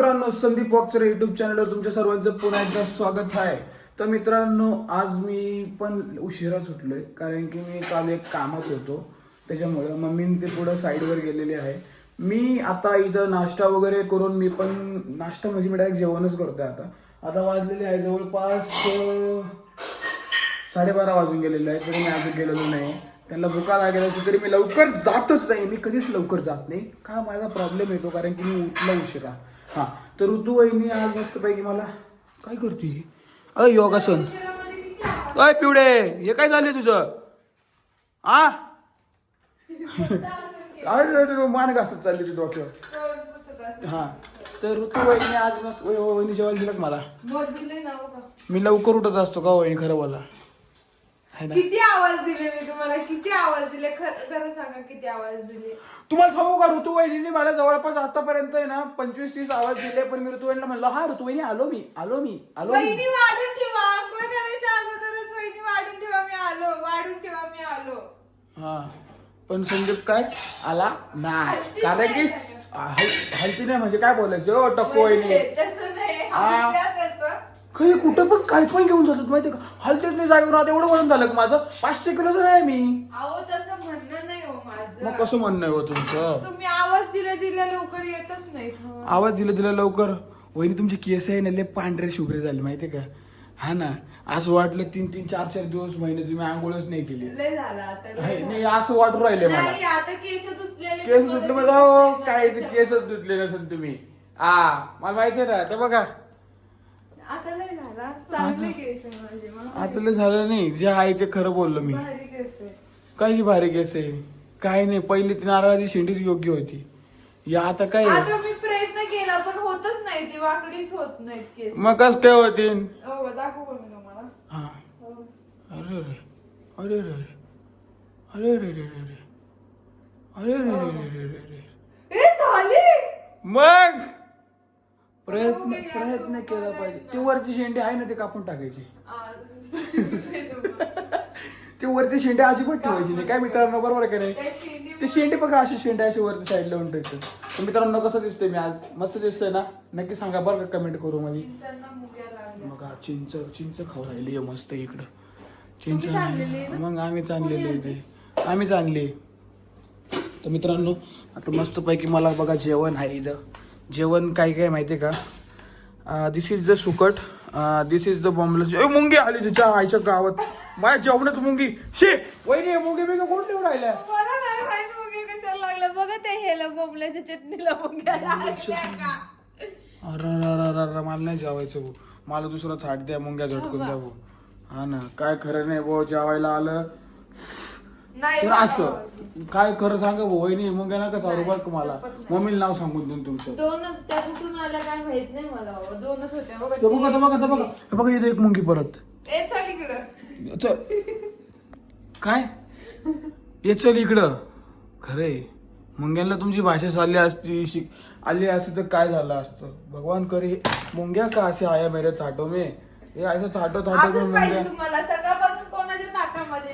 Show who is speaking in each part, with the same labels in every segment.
Speaker 1: मित्रांनो Sandeep boxer YouTube चॅनलवर तुमच्या सर्वांचं पुन्हा एकदा स्वागत आहे. तर मित्रांनो आज मी पण उशिरा सुटलोय कारण की मी काल एक कामात होतो. त्याच्यामुळे मम्मीन ते पुढं साईडवर गेलेले आहे. मी आता इथं नाश्ता वगैरे करून मी पण नाश्ता म्हणजे मी डायरेक्ट जेवणच करतोय आता. आता वाजलेले आहे जवळपास साडेबारा वाजून गेलेले आहे तरी मी अजून गेलेलो नाही त्यांना भुका लागेल असली तरी मी लवकर जातच नाही. मी कधीच लवकर जात नाही. का माझा प्रॉब्लेम येतो कारण की मी उठला उशिरा. हा तर ऋतू वहिनी आज मस्तपैकी मला काय करते ही? अय योगासन. अय पिवडे हे काय झाले तुझं? आ? अरे मान घासत चालली ती डोक्यावर. हा तर ऋतू वहिनी आज मस्त वह- वहिनी जेवायला दिलं मला. मी लवकर उठत असतो का वहिनी खरं बोला. है ना?
Speaker 2: किती आवाज दिले मी तुम्हाला? किती आवाज दिले? खरं खरं सांगा किती आवाज दिले?
Speaker 1: तुम्हाला सांगू का ऋतू वहिनीने मला जवळपास आतापर्यंत आहे ना पंचवीस तीस आवाज दिले पण मी ऋतू वहिनीला म्हणलं हा ऋतू वहिनी आलो मी आलो मी आलो मी.
Speaker 2: वहिनी वाढून ठेवा. आंघोळ करायच्या अगोदरच वहिनी वाढून ठेवा मी आलो. वाढून ठेवा मी आलो.
Speaker 1: हा. पण संदीप काय? आला नाही. कारण की हलती नाही म्हणजे काय बोलायचं? टक्को वहिनी
Speaker 2: तसं नाही.
Speaker 1: काही कुठं पण काय पण घेऊन जातात माहितीये का? हलतेच नाही जागेवर आता एवढं वजन झालं का माझं? पाचशे किलोचं नाही मी.
Speaker 2: अहो तसं म्हणणं नाही हो
Speaker 1: मग
Speaker 2: माझं
Speaker 1: कसं म्हणणं आहे हो तुमचं?
Speaker 2: तुम्ही आवाज दिले दिले लवकर येतच नाही
Speaker 1: आवाज दिला दिला लवकर? वहिनी तुमचे केस आहे ना लय पांढरे शुभ्रे झाले माहितीये का? हा ना असं वाटलं तीन तीन चार चार दिवस महिने तुम्ही आंघोळच नाही केली.
Speaker 2: लय झालं आता लय
Speaker 1: आहे,
Speaker 2: झालं.
Speaker 1: नाही असं वाटू राहिले मला.
Speaker 2: नाही आता केस धुतलेले
Speaker 1: केस धुतले हो,
Speaker 2: नाही
Speaker 1: काय
Speaker 2: माझ्या.
Speaker 1: केसच धुतले नसेल तुम्ही. आ मला माहितीये ना ते बघा.
Speaker 2: आता लय झाला. चांगले केस आहे माझे. मला
Speaker 1: आता लय झालं नाही. जे आहे ते खरं बोललो मी.
Speaker 2: भारी केस आहे.
Speaker 1: काय भारी केस आहे. काय नाही. पहिली ती नारळाची शेंडीच योग्य होती. या आता काय?
Speaker 2: आता मी प्रयत्न केला पण होतच नाही. ती वाकडीच होत नाहीत केस.
Speaker 1: मग कस काय होतीन
Speaker 2: हो दाखवू का मी तुम्हाला.
Speaker 1: हा.
Speaker 2: हो.
Speaker 1: अरे अरे अरे अरे अरे अरे अरे अरे अरे अरे अरे अरे अरे अरे अरे
Speaker 2: ए झाली!
Speaker 1: मग? प्रयत्न प्रयत्न केला. पाहिजे. ती वरची शेंडी आहे ना ते कापून टाकायची. ती वरती शेंडी अजिबात ठेवायची नाही. काय मित्रांनो बरोबर का नाही? ते शेंडी बघा अशी शेंडी अशी वरती साईडला लावून ठेवतो. तर मित्रांनो कसं दिसतंय मी आज? मस्त दिसतंय ना? नक्की सांगा बरं का कमेंट करू माझी. मग हा चिंच चिंच खाऊ राहिली मस्त इकडं. चिंच? मग आम्हीच आणलेली ते आम्हीच आणली तर मित्रांनो आता मस्तपैकी मला बघा जेवण आहे इथं. जेवण काय काय माहिती आहे का this is the sukat. This is the बॉम्बलेस मुंगी आली तिच्या आईच्या गावात. माझ्या जेवणात मुंगी. शे वहिनी मुंगी बिंगी कोण ठेवून राहिल्या?
Speaker 2: मला नाही माहीत मुग्या कशाला लागल्या? बघा ते हेला बोंबल्याच्या चटणीला मुग्या लागल्या का
Speaker 1: अरे अरे अरे अरे अरे, मला नाही जेवायचं भाऊ. मला दुसरं थाट द्या मुंग्या झटकून जा भाऊ हा ना काय खरं नाही भाऊ जेवायला आलं.
Speaker 2: नाही
Speaker 1: तर असं काय खरं सांगा भाऊ वहिनी मुंग्या नका चालू बघ मला? मम्मीला नाव सांगून देऊन तुमचं.
Speaker 2: दोनच त्या कुठून आल्या काय माहीत नाही मला अहो. दोनच होत्या बघा
Speaker 1: ते बघा ते बघा ते बघा. हे बघा इथे एक मुंगी परत.
Speaker 2: ए चल इकडं.
Speaker 1: चल. काय? ये चल इकडं. खरंय मुंग्यांना तुमची भाषा चालली असती शिक आली असती तर काय झालं असतं? भगवान करे मुंग्या का असे आया मेरे थाटो में? हे असं थाटो थाटो में
Speaker 2: असंच पाहिजे
Speaker 1: मुंग्या.
Speaker 2: तुम्हाला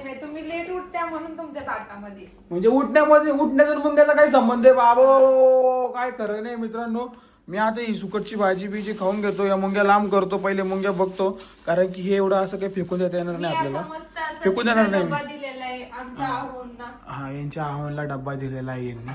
Speaker 2: नाही तुम्ही लेट उठत्या म्हणून तुमच्या ताटामध्ये.
Speaker 1: म्हणजे उठण्यामध्ये उठण्याचा आणि मुंग्याचा काय संबंध आहे? बाबो काय खरं नाही मित्रांनो. मी आता ही सुकटची भाजी बिजी खाऊन घेतो या मुंग्या लांब करतो पहिले मुंग्या बघतो. कारण की हे एवढं असं काही फेकून देता येणार नाही आपल्याला. फेकून देणार नाही.
Speaker 2: डबा
Speaker 1: मी.
Speaker 2: दिलेला आहे आमच्या आहोंना.
Speaker 1: हा यांच्या आव्हानला डब्बा दिलेला आहे यांनी.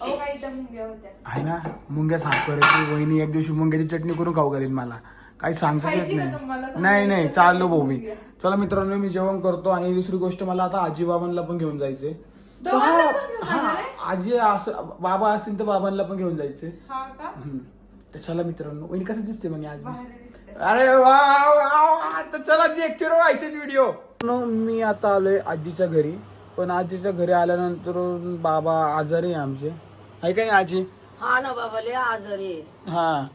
Speaker 2: अहो काही त्या मुंग्या होत्या.
Speaker 1: आहे ना? मुंग्या साफ करायची वहिनी एक दिवशी मुंग्याची चटणी करून खाऊ घालीन मला. काही सांगताच येत? नाही नाही नाही चाललो भाऊ मी. चला मित्रांनो मी जेवण करतो आणि दुसरी गोष्ट मला आता आजी बाबांना पण घेऊन जायचे हा? आजी असं बाबा असतील तर बाबांना पण घेऊन जायचे
Speaker 2: हा का
Speaker 1: हम्म. तर चला मित्रांनो वहिनी कसं दिसते मग आज अरे वा. तर चला देखते ऐसेच व्हिडिओ मी आता आलोय आजीच्या घरी पण आजीच्या घरी आल्यानंतर बाबा आजारी आहे आमचे आहे का नाही आजी
Speaker 3: हा ना बाबा लय आजारी.
Speaker 1: हा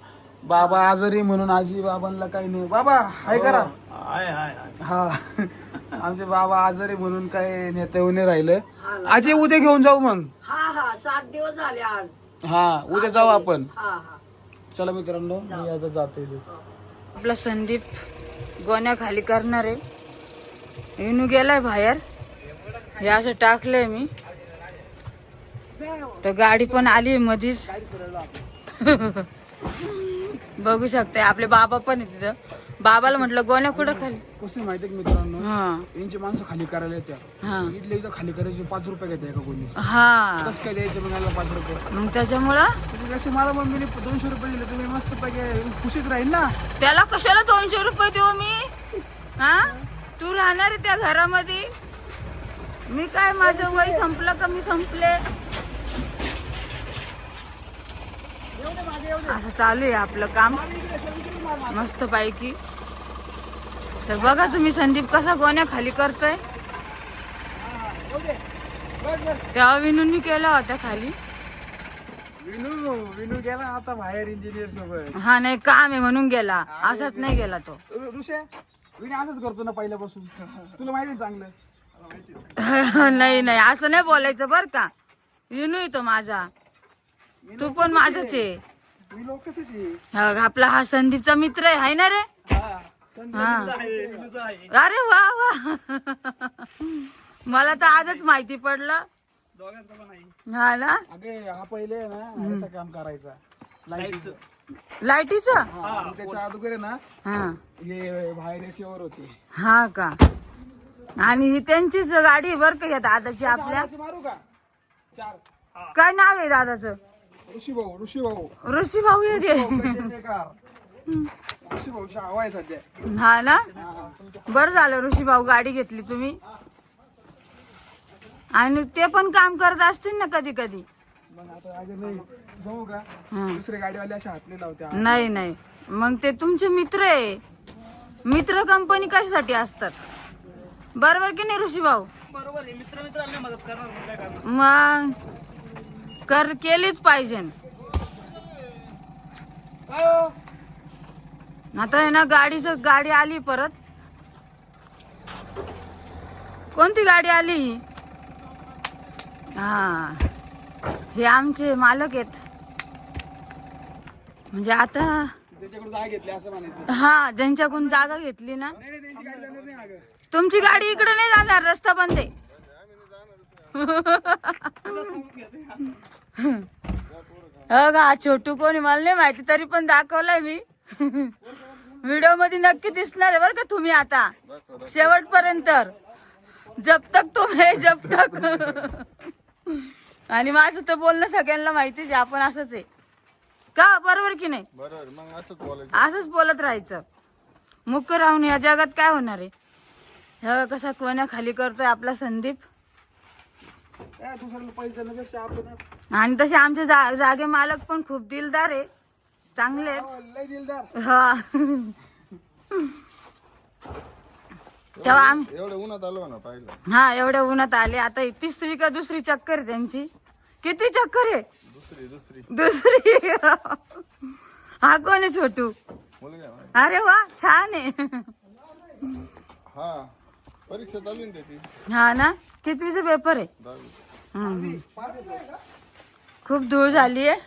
Speaker 1: बाबा आजारी म्हणून आजी बाबांना काही नाही. बाबा हाय करा.
Speaker 3: हाय हाय हाय.
Speaker 1: हा. आमचे बाबा आजारी म्हणून काय नेता नाही राहिलं.
Speaker 3: हा.
Speaker 1: आजी उद्या घेऊन जाऊ मग.
Speaker 3: हा हा सात दिवस झाले आज.
Speaker 1: हा उद्या जाऊ आपण.
Speaker 3: हा हा.
Speaker 1: चला मित्रांनो मी आता जातो इथे.
Speaker 4: आपला संदीप गोण्या खाली करणार आहे. विनू गेलाय बाहेर. हे असं टाकलंय मी. तर गाडी पण आली मधीच. बघू शकते. आपले बाबा पण आहे तिथं. बाबाला म्हटलं गोण्या कुठं खाली?
Speaker 1: कसं आहे माहिती आहे का मित्रांनो?
Speaker 4: हा.
Speaker 1: यांची माणसं खाली करायला येतात
Speaker 4: हा.
Speaker 1: इथले इथं खाली करायचे पाच रुपये घेते एका कोणी
Speaker 4: हा.
Speaker 1: कसं काय द्यायचं म्हणायला पाच रुपये?
Speaker 4: मग त्याच्यामुळं?
Speaker 1: त्याच्यापेक्षा मला मम्मीने दोनशे रुपये दिले तुम्ही मस्त पैकी खुशीत राहील ना.
Speaker 4: त्याला कशाला दोनशे रुपये देऊ मी? हा? तू राहणार आहे त्या घरामध्ये? मी काय माझं वय संपलं का मी संपले? असं चालू आहे आपलं काम. मस्त पैकी. तर बघा तुम्ही संदीप कसा गोण्या खाली करतोय. तेव्हा विनून केला होता खाली.
Speaker 1: विनू विनू गेला आता बाहेर इंजिनियर सोबत.
Speaker 4: हा नाही काम आहे म्हणून गेला. असाच नाही. गेला तो.
Speaker 1: ऋषे विनू असंच करतो ना पहिल्यापासून. तुला माहिती चांगलं?
Speaker 4: नाही नाही असं नाही बोलायचं बर का. विनू तो माझा. तू पण माझाच आहे?
Speaker 1: मी
Speaker 4: हा, आपला हा संदीपचा मित्र आहे हाय ना रे?
Speaker 1: हा.
Speaker 4: हा. अरे वा वा. मला तर आजच माहिती पडलं. हा ना?
Speaker 1: अगे हा पहिले आहे ना ह्याचं काम करायचा. लाईटचं.
Speaker 4: लाईटीचं?
Speaker 1: हा, त्याच्या अगोदर आहे ना
Speaker 4: हा.
Speaker 1: हे बाहेर याच्यावर होते.
Speaker 4: हा का? आणि ही त्यांचीच गाडी आहे बर का या दादाची आपल्या?
Speaker 1: मारू का? चार.
Speaker 4: काय नाव आहे दादाचं?
Speaker 1: ऋषी भाऊ ऋषी भाऊ
Speaker 4: ऋषी भाऊ येते
Speaker 1: ऋषी हवा आहे सध्या.
Speaker 4: हा ना. बरं झालं ऋषी भाऊ गाडी घेतली तुम्ही. आणि ते पण काम करत असतील ना कधी कधी?
Speaker 1: मग आता अगं नाही. जाऊ का?
Speaker 4: हं.
Speaker 1: दुसरे गाडीवाले अशा हातले लावत्या.
Speaker 4: नाही नाही. मग ते तुमचे मित्र आहे. मित्र कंपनी कशासाठी असतात? बरोबर की नाही ऋषी भाऊ मग कर केलीच पाहिजे.
Speaker 1: काय हो?
Speaker 4: आता आहे ना गाडीच गाडी आली परत. कोणती गाडी आली? ही? हा हे आमचे मालक आहेत. म्हणजे आता हा ज्यांच्याकडून जागा घेतली ना. तुमची गाडी इकडे नाही जाणार रस्ता बंद आहे. हो का छोटू कोणी मला नाही माहिती तरी पण दाखवलंय मी. व्हिडिओमध्ये नक्की दिसणार आहे बरं का तुम्ही आता. शेवटपर्यंत जब तक तुम है जब तक आणि माझं तर बोलणं सगळ्यांना माहितीच आहे आपण असंच आहे. का बरोबर की नाही?
Speaker 5: बरोबर मग असंच
Speaker 4: बोलत राहायचं. मुक राहून या जगात काय होणार आहे? हे कसा कोण्या खाली करतोय आपला संदीप.
Speaker 1: दुसऱ्याला पैसे देण्यापेक्षा आपण
Speaker 4: आणि तसे आमचे जा, जागे मालक पण खूप दिलदार आहे. चांगले आहेत.
Speaker 1: हो, लय दिलदार.
Speaker 4: हा. तेव्हा आम्ही
Speaker 5: एवढं उन्हात आलो ना पाहिलं.
Speaker 4: हा एवढ्या उन्हात आले. आता ही तिसरी का दुसरी चक्कर आहे त्यांची? किती चक्कर आहे?
Speaker 5: दुसरी दुसरी.
Speaker 4: दुसरी. हा कोण आहे छोटू?
Speaker 5: मुलगा आहे.
Speaker 4: अरे वा छान आहे.
Speaker 5: हा. परीक्षा त्याची.
Speaker 4: हा ना? कितवीचा पेपर आहे?
Speaker 5: दहावी
Speaker 4: हम्म. खूप धूळ झाली आहे.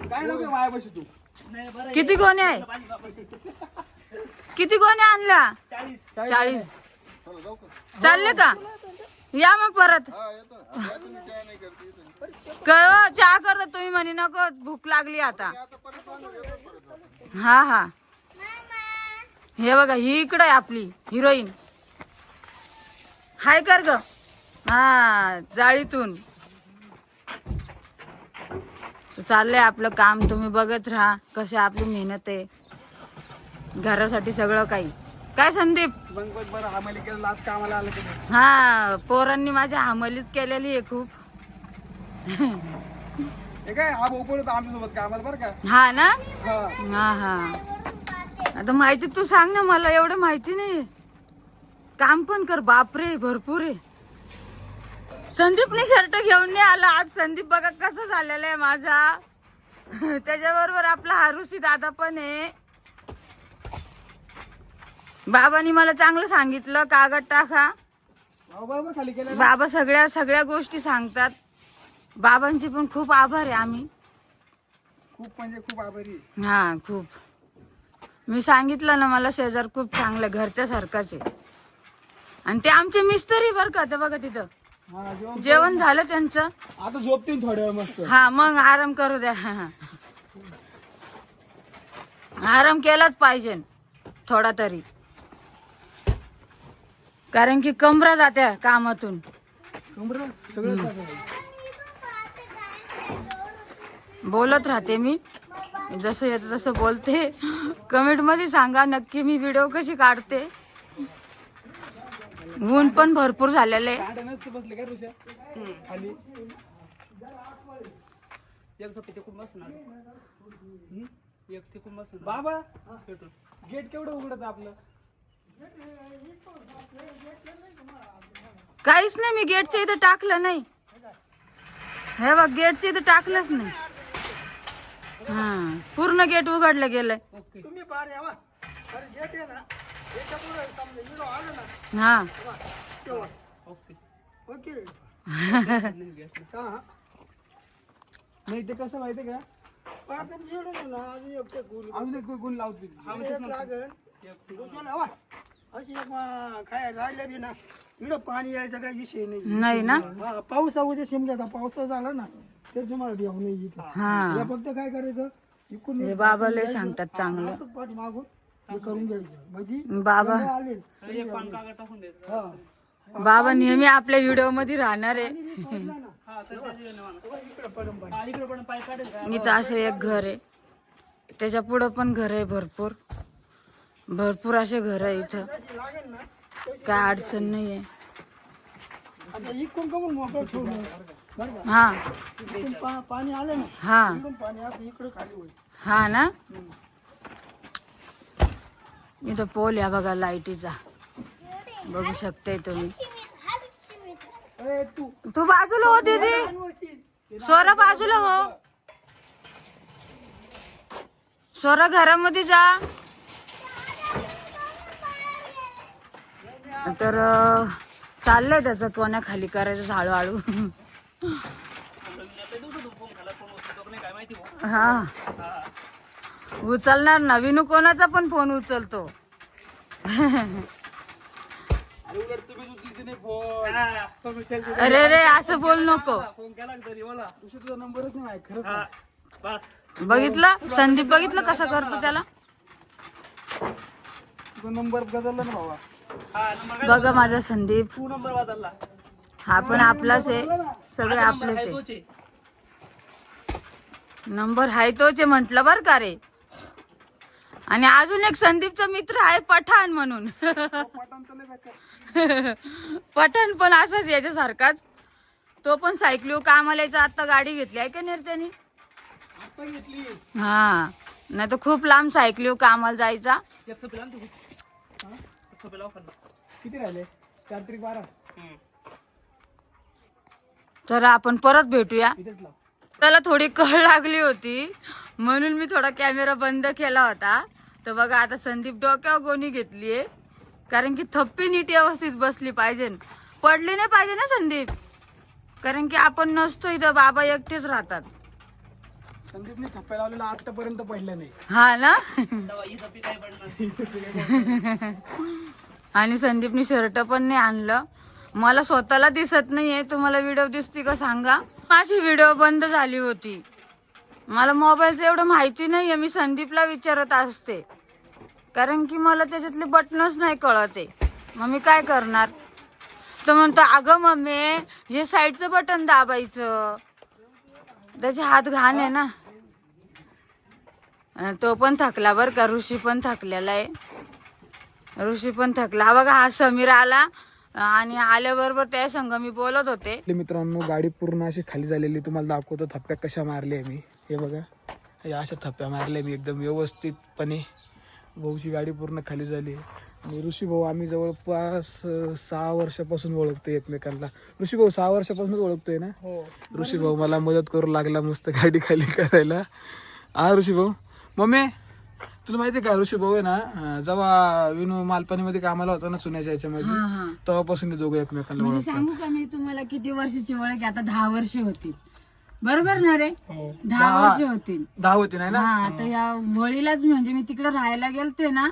Speaker 1: काय नको मायापाशी तू?
Speaker 4: किती गोणे आहे? किती गोणे आणल्या? चाळीस.
Speaker 5: चला जाऊ का?
Speaker 4: चालले का? या मग परत.
Speaker 5: हा येतो ना. आता तुम्ही काय नाही करते इथं.
Speaker 4: कळ चहा करता तुम्ही म्हणे नको भूक लागली आता.
Speaker 5: आता परत आणू, येतो परत. जाऊ.
Speaker 4: हा हा. हे बघा ही इकडं आहे आपली हिरोईन. हाय कर ग. हा जाळीतून. चाललंय आपलं काम तुम्ही बघत राहा कशी आपली मेहनत आहे. घरासाठी सगळं काही. काय संदीप?
Speaker 1: हा.
Speaker 4: हा पोरांनी माझ्या हमलीच केलेली आहे खूप.
Speaker 1: हे
Speaker 4: ना?
Speaker 1: हा
Speaker 4: हा. आता माहिती तू सांग ना मला एवढं माहिती नाही. काम पण कर बापरे भरपूर आहे. संदीपने शर्ट घेऊन नाही आला. आज संदीप बघा कसा झालेला आहे माझा. त्याच्याबरोबर आपला हारुसी दादा पण आहे. बाबांनी मला चांगलं सांगितलं कागद टाका. बाबा सगळ्या सगळ्या गोष्टी सांगतात. बाबांचे पण खूप आभार आहे आम्ही.
Speaker 1: खूप म्हणजे खूप आभारी.
Speaker 4: हा खूप. मी सांगितलं ना मला शेजार खूप चांगलं घरच्या सारखाच आहे. आणि ते आमचे मिस्त्री बर का ते बघा तिथं.
Speaker 1: हा जेवण
Speaker 4: जेवण झालं त्यांचं.
Speaker 1: आता झोपतील थोड्या वेळ मस्त.
Speaker 4: हा मग आराम करू द्या. आराम केलाच पाहिजे थोडा तरी. कारण की कमरा जात्या कामातून.
Speaker 1: कमरं सगळं टाकायचं.
Speaker 4: बोलत राहते मी. जसं येतं तसं बोलते. कमेंटमध्ये सांगा नक्की मी व्हिडिओ कशी काढते. ऊन पण भरपूर झालेलं आहे.
Speaker 1: बाबा गेट केवढं उघडत आपलं?
Speaker 4: काहीच नाही मी गेटच्या इथं टाकलं नाही. हे बघ गेटच्या इथं टाकलंच नाही. हा. पूर्ण गेट उघडलं गेलंय.
Speaker 1: तुम्ही बाहेर यावा अरे गेट आहे ना याच्या समजा हिरो आलं ना.
Speaker 4: हा.
Speaker 1: ओके. नाही ते कसं माहितीये का? अजून एक गुण लावते
Speaker 6: अशी एक मा- काय राहिलं बी ना. इकडं पाणी यायचा काही विषय नाही.
Speaker 4: नाही ना?
Speaker 6: हा, पाऊस उद्या शिमग्याचा पाऊस झाला ना तर तुम्हाला भेव नाही इथं.
Speaker 4: हा.
Speaker 6: या फक्त काय करायचं? इकडून
Speaker 4: हे बाबा लय सांगतात चांगलं.
Speaker 6: असंच पाठी मागून हे करून घ्यायचं. म्हणजे
Speaker 4: बाबा.
Speaker 6: आले हा
Speaker 4: बाबा नेहमी आपल्या व्हिडिओमध्ये राहणार आहे. इथं असं एक घर आहे. त्याच्या पुढं पण घर आहे भरपूर. भरपूर असे घर आहे इथं. काय अडचण
Speaker 6: बरं का?
Speaker 4: हा. हा. हा ना? इथं पोल या बघा लाईटीचा. बघू शकते तुम्ही.
Speaker 6: तू.
Speaker 4: बाजूला हो दीदी. स्वरा बाजूला हो. स्वरा घरामध्ये जा. तर चाललंय त्याचं कोण्या खाली करायचं हळूहळू. हा. उचलणार ना. विनू कोणाचा पण फोन उचलतो.
Speaker 1: अरे
Speaker 4: रे असं बोल नको. बघितलं? संदीप बघितलं कसं करतो त्याला?
Speaker 1: नंबर बदलला ना बाबा
Speaker 4: बघा माझा संदीप. हा पण आपलाच आहे. सगळे आपलेच आहे. नंबर हाय तोच आहे म्हंटल बर का रे. आणि अजून एक संदीपचा मित्र आहे पठाण म्हणून.
Speaker 1: पठाण
Speaker 4: पण असाच याच्यासारखाच. तो पण सायकली कामाला यायचा. आता गाडी घेतली आहे का नाही त्याने? हा. नाही तर खूप लांब सायकली कामाला जायचा.
Speaker 1: किती राहिले? चार तरी बारा.
Speaker 4: तर आपण परत भेटूया.
Speaker 1: इथेच लाव.
Speaker 4: त्याला थोडी कळ लागली होती. म्हणून मी थोडा कॅमेरा बंद केला होता. तर बघा आता संदीप डोक्यावर गोणी घेतलीये. कारण की थप्पी नीट व्यवस्थित बसली पाहिजे. पडली नाही पाहिजे ना संदीप? कारण की आपण नसतो इथं बाबा एकटेच राहतात.
Speaker 1: संदीपने थप्प्या लावलेला आतापर्यंत पडलं नाही.
Speaker 4: हा ना? आणि संदीपने शर्ट पण नाही आणलं. मला स्वतःला दिसत नाहीये. तुम्हाला व्हिडिओ दिसते का सांगा. माझी व्हिडिओ बंद झाली होती. मला मोबाईलचं एवढं माहिती नाहीये. मी संदीपला विचारत असते. कारण की मला त्याच्यातले बटनच नाही कळते. मग मी काय करणार? तो म्हणतो अगं मम्मी हे साईडचं बटन दाबायचं. त्याचे हात घाण आहे ना. तो पण थकला बरं का. ऋषी पण थकलेला आहे. ऋषी पण थकला. हा बघा हा समीर आला आणि आल्याबरोबर त्या संघ मी बोलत होते.
Speaker 1: मित्रांनो गाडी पूर्ण अशी खाली झालेली. तुम्हाला दाखवतो थप्प्या कशा मारल्या मी. हे बघा. या अशा थप्प्या मारल्या मी एकदम व्यवस्थितपणे. भाऊची गाडी पूर्ण खाली झाली. आणि ऋषी भाऊ आम्ही जवळपास सहा वर्षापासून ओळखतोय एकमेकांना. ऋषी भाऊ सहा वर्षापासून ओळखतोय ना? हो. ऋषी भाऊ मला मदत करू लागला मस्त गाडी खाली करायला. हा ऋषी भाऊ. मम्मी तुला माहिती का ऋषी भाऊ आहे ना जेव्हा विनू मालपाणीमध्ये कामाला होता ना चुन्याच्या याच्यामध्ये तेव्हापासून ते दोघं एकमेकांना
Speaker 4: म्हणजे
Speaker 1: ओळखतात.
Speaker 4: सांगू का मी तुम्हाला किती वर्षाची ओळख आहे? आता दहा वर्ष होती बरोबर ना रे? दहा वर्ष होतील.
Speaker 1: दहा होती नाही ना?
Speaker 4: हा आता या वळीलाच म्हणजे मी तिकडे राहायला गेलते ना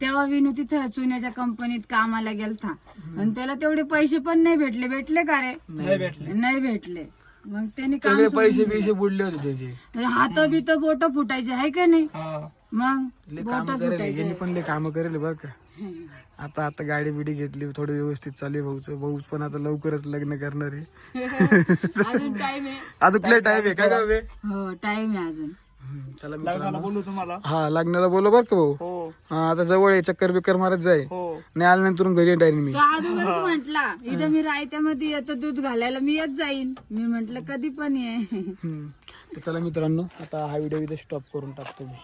Speaker 4: तेव्हा विनू तिथं चुन्याच्या कंपनीत कामाला गेलता. आणि त्याला तेवढे पैसे पण नाही भेटले. भेटले का रे?
Speaker 1: नाही भेटले.
Speaker 4: नाही भेटले. मग त्यांनी काम
Speaker 1: सगळे पैसे बिसे बुडले होते त्याचे.
Speaker 4: हात बित बोट फुटायचे आहे का नाही?
Speaker 1: हा.
Speaker 4: मग
Speaker 1: काम करेल यांनी पण लय काम करेल बर का. आता आता गाडी बिडी घेतली थोडी व्यवस्थित चालू आहे भाऊचं. भाऊ पण आता लवकरच लग्न करणार आहे.
Speaker 4: अजून टाइम आहे.
Speaker 1: अजून लय टाइम आहे? काय गावे
Speaker 4: हो टाइम आहे अजून.
Speaker 1: चला लग्नाला बोलू तुम्हाला. हा लग्नाला बोलू बर का भाऊ? हा. आता जवळ आहे चक्कर बिक्कर मारत जाय. नाही आल्यानंतर घरी डायरेक्ट मी.
Speaker 4: अगोदरच म्हंटला इथं मी रायत्यामध्ये येतो दूध घालायला मी येत जाईन. मी म्हंटल कधी पण ये.
Speaker 1: तर चला मित्रांनो आता हा व्हिडिओ इथे स्टॉप करून टाकतो मी.